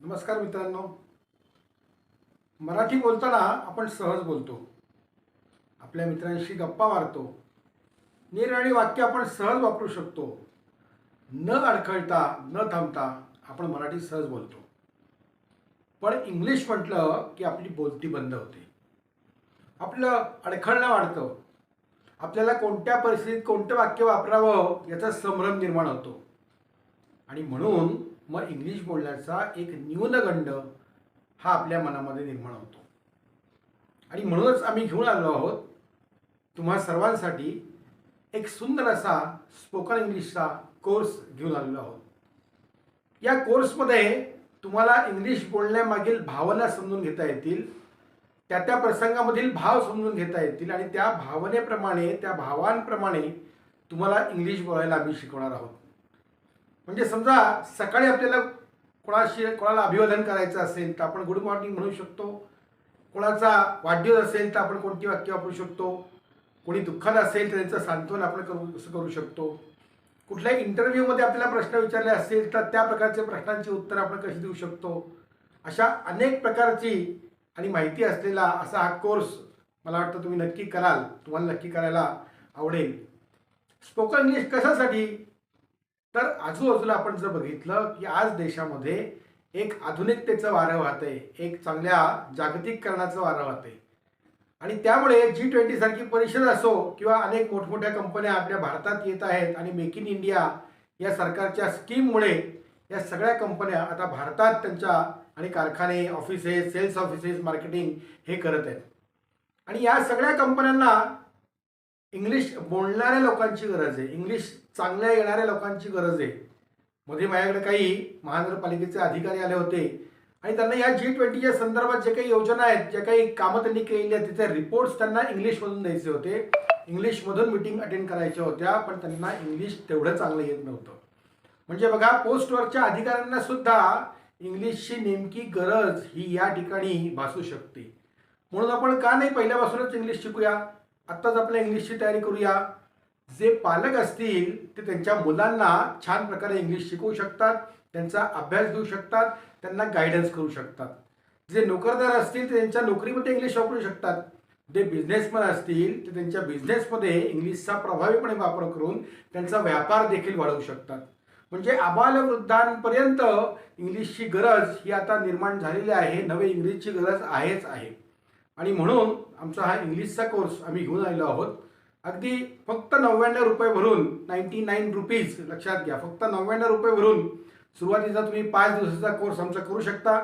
नमस्कार मित्रांनो. मराठी बोलताना आपण सहज बोलतो. आपल्या मित्रांशी गप्पा मारतो. निरनिराळी वाक्य आपण सहज वापरू शकतो. न अडखळता न थांबता आपण मराठी सहज बोलतो. पण इंग्लिश म्हटलं की आपली बोलती बंद होते. आपलं अडखळणं वाढतं. आपल्याला कोणत्या परिस्थितीत कोणतं वाक्य वापरावं याचा संभ्रम निर्माण होतो. आणि म्हणून मग इंग्लिश बोलण्याचा एक न्यूनगंड हा आपल्या मनामध्ये निर्माण होतो. आणि म्हणूनच आम्ही घेऊन आलो आहोत तुम्हा सर्वांसाठी एक सुंदर असा स्पोकन इंग्लिशचा कोर्स घेऊन आलेलो आहोत. या कोर्समध्ये तुम्हाला इंग्लिश बोलण्यामागील भावना समजून घेता येतील त्या त्या प्रसंगामधील भाव समजून घेता येतील आणि त्या भावनेप्रमाणे त्या भावांप्रमाणे तुम्हाला इंग्लिश बोलायला आम्ही शिकवणार आहोत. म्हणजे समजा सकाळी आपल्याला कोणाशी कोणाला अभिवादन करायचं असेल तर आपण गुड मॉर्निंग म्हणू शकतो. कोणाचा वाढदिवस असेल तर आपण कोणती वाक्य वापरू शकतो. कोणी दुःखात असेल तर त्यांचं सांत्वन आपण करू असं करू शकतो. कुठल्याही इंटरव्ह्यूमध्ये आपल्याला प्रश्न विचारले असतील तर त्या प्रकारचे प्रश्नांची उत्तर आपण कशी देऊ शकतो? अशा अनेक प्रकारची आणि माहिती असलेला असा हा कोर्स मला वाटतं तुम्ही नक्की कराल. तुम्हाला नक्की करायला आवडेल. स्पोकन इंग्लिश कशासाठी? तर आजूबाजूला आपण जर बघितलं की आज देशामध्ये एक आधुनिकतेचं वारं वाहतंय एक चांगल्या जागतिककरणाचं वारं वाहतंय. आणि त्यामुळे जी ट्वेंटी सारखी परिषद असो किंवा अनेक मोठमोठ्या कंपन्या आपल्या भारतात येत आहेत आणि मेक इन इंडिया या सरकारच्या स्कीममुळे या सगळ्या कंपन्या आता भारतात त्यांच्या आणि कारखाने ऑफिसेस सेल्स ऑफिसेस मार्केटिंग हे करत आहेत. आणि या सगळ्या कंपन्यांना इंग्लिश बोलणाऱ्या लोकांची गरज आहे. इंग्लिश चांगल्या येणाऱ्या लोकांची गरज आहे. मध्ये माझ्याकडे काही महानगरपालिकेचे अधिकारी आले होते. आणि त्यांना या जी ट्वेंटीच्या संदर्भात जे काही योजना आहेत ज्या काही कामं त्यांनी केलेली आहेत तिचे रिपोर्ट्स त्यांना इंग्लिशमधून द्यायचे होते. इंग्लिशमधून मिटिंग अटेंड करायच्या होत्या पण त्यांना इंग्लिश तेवढं चांगलं येत नव्हतं. म्हणजे बघा पोस्टवरच्या अधिकाऱ्यांना सुद्धा इंग्लिशची नेमकी गरज ही या ठिकाणी भासू शकते. म्हणून आपण का नाही पहिल्यापासूनच इंग्लिश शिकूया? आत्ताच आपल्या इंग्लिशची तयारी करूया. जे पालक असतील ते त्यांच्या मुलांना छान प्रकारे इंग्लिश शिकवू शकतात त्यांचा अभ्यास देऊ शकतात त्यांना गायडन्स करू शकतात. जे नोकरदार असतील ते त्यांच्या नोकरीमध्ये इंग्लिश वापरू शकतात. जे बिझनेसमॅन असतील ते त्यांच्या बिझनेसमध्ये इंग्लिशचा प्रभावीपणे वापर करून त्यांचा व्यापार देखील वाढवू शकतात. म्हणजे आबालवृद्धांपर्यंत इंग्लिशची गरज ही आता निर्माण झालेली आहे नवे इंग्लिशची गरज आहेच आहे. आणि म्हणून आमचा हा इंग्लिशचा कोर्स आम्ही घेऊन आलेलो आहोत. अगदी फक्त नव्याण्णव रुपये भरून नाईन्टी नाईन रुपीज लक्षात घ्या. फक्त नव्याण्णव रुपये भरून सुरुवातीचा तुम्ही पाच दिवसाचा कोर्स आमचा करू शकता.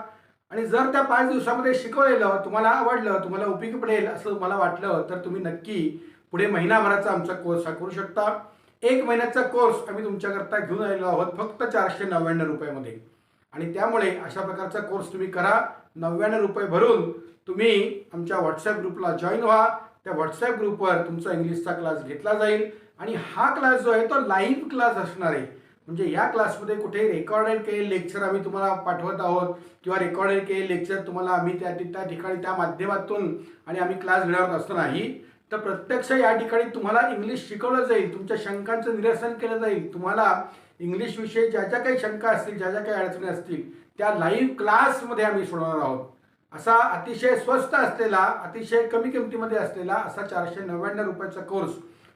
आणि जर त्या पाच दिवसामध्ये शिकवलेलं तुम्हाला आवडलं तुम्हाला उपयोगी पडेल असं तुम्हाला वाटलं तर तुम्ही नक्की पुढे महिनाभराचा आमचा कोर्स हा करू शकता. एक महिन्याचा कोर्स आम्ही तुमच्याकरता घेऊन आलेलो आहोत फक्त चारशे नव्याण्णव रुपयामध्ये. आणि त्यामुळे अशा प्रकारचा कोर्स तुम्ही करा. नव्याण्णव रुपये भरून तुम्ही आमच्या व्हॉट्सॲप ग्रुपला जॉईन व्हा. त्या व्हॉट्सॲप ग्रुपवर तुमचा इंग्लिशचा क्लास घेतला जाईल. आणि हा क्लास जो आहे तो लाईव्ह क्लास असणार आहे. म्हणजे या क्लासमध्ये कुठे रेकॉर्डेड केलेले लेक्चर आम्ही तुम्हाला पाठवत आहोत. किंवा रेकॉर्डेड केलेले लेक्चर तुम्हाला आम्ही त्या त्या ठिकाणी त्या माध्यमातून आणि आम्ही क्लास घेणार असं नाही. तर प्रत्यक्ष या ठिकाणी तुम्हाला इंग्लिश शिकवलं जाईल. तुमच्या शंकांचं निरसन केलं जाईल. तुम्हाला इंग्लिशविषयी ज्या ज्या काही शंका असतील ज्या ज्या काही अडचणी असतील त्या लाईव्ह क्लासमध्ये आम्ही सोडवणार आहोत. असा अतिशय स्वस्त असलेला अतिशय कमी किमतीमध्ये असलेला असा चारशे नव्याण्णव रुपयाचा कोर्स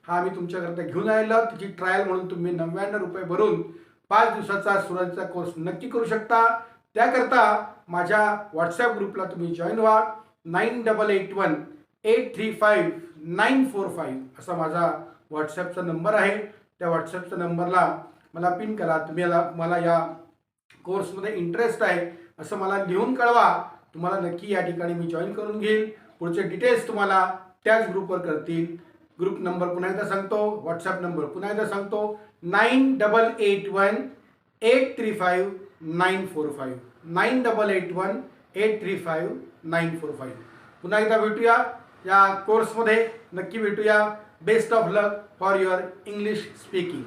हा आम्ही तुमच्याकरता घेऊन आलेला त्याची ट्रायल म्हणून तुम्ही नव्याण्णव रुपये भरून पाच दिवसाचा सुरुवातीचा कोर्स नक्की करू शकता. त्याकरता माझ्या व्हॉट्सॲप ग्रुपला तुम्ही जॉईन व्हा. Nine double eight one eight three five nine four five असा माझा व्हॉट्सॲपचा नंबर आहे. त्या व्हॉट्सॲपच्या नंबरला मला पिन करा. तुम्ही मला या कोर्समध्ये इंटरेस्ट आहे असं मला लिहून कळवा. तुम्हाला नक्की या ठिकाणी मी जॉईन करून घेईल. पुढचे डिटेल्स तुम्हाला त्याच ग्रुपवर करतील. ग्रुप नंबर पुन्हा एकदा सांगतो. व्हॉट्सअप नंबर पुन्हा एकदा सांगतो. Nine double eight one eight three five nine four five nine double eight one eight three five nine four five पुन्हा एकदा भेटूया. या कोर्समध्ये नक्की भेटूया. Best of luck for your English speaking